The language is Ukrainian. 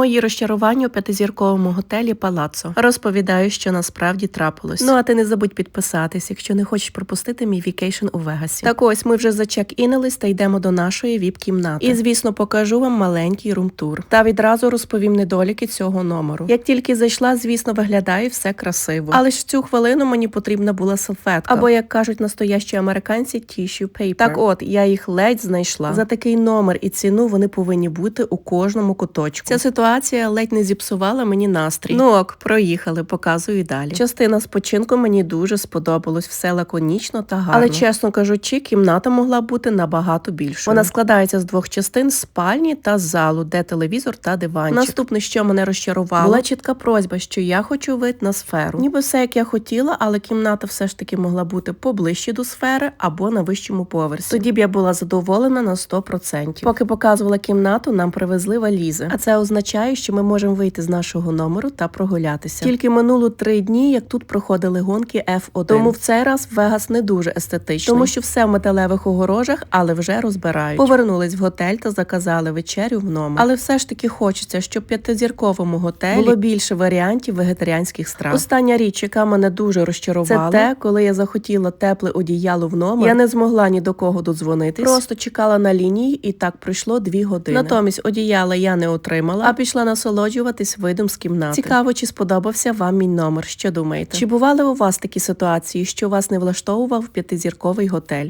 Мої розчарування у п'ятизірковому готелі Палаццо. Розповідаю, що насправді трапилось. Ну а ти не забудь підписатись, якщо не хочеш пропустити мій вікейшн у Вегасі. Так ось ми вже зачек-інились та йдемо до нашої віп-кімнати. І звісно, покажу вам маленький рум-тур. Та відразу розповім недоліки цього номеру. Як тільки зайшла, звісно, виглядає все красиво. Але ж в цю хвилину мені потрібна була салфетка. Або як кажуть настоящі американці, tissue paper. Так от я їх ледь знайшла. За такий номер і ціну вони повинні бути у кожному куточку. Ця ситуація ледь не зіпсувала мені настрій. Ну ок, проїхали, показую далі. Частина спочинку мені дуже сподобалось, все лаконічно та гарно. Але чесно кажучи, кімната могла бути набагато більшою. Вона складається з двох частин спальні та залу, де телевізор та диванчик. Наступне, що мене розчарувало, була чітка просьба, що я хочу вид на сферу. Ніби все як я хотіла, але кімната все ж таки могла бути поближче до сфери або на вищому поверсі. Тоді б я була задоволена на 100%. Поки показувала кімнату, нам привезли валізи. А це означає, що ми можемо вийти з нашого номеру та прогулятися. Тільки минуло три дні, як тут проходили гонки F1. Тому в цей раз Вегас не дуже естетичний, тому що все в металевих огорожах, але вже розбирають. Повернулись в готель та заказали вечерю в номер. Але все ж таки хочеться, щоб в п'ятизірковому готелі було більше варіантів вегетаріанських страв. Остання річ, яка мене дуже розчарувала, це те, коли я захотіла тепле одіяло в номер. Я не змогла ні до кого додзвонитись. Просто чекала на лінії, і так пройшло дві години. Натомість одіяла я не отримала, а пішла насолоджуватись видом з кімнати. Цікаво, чи сподобався вам мій номер. Що думаєте? Чи бували у вас такі ситуації, що вас не влаштовував п'ятизірковий готель?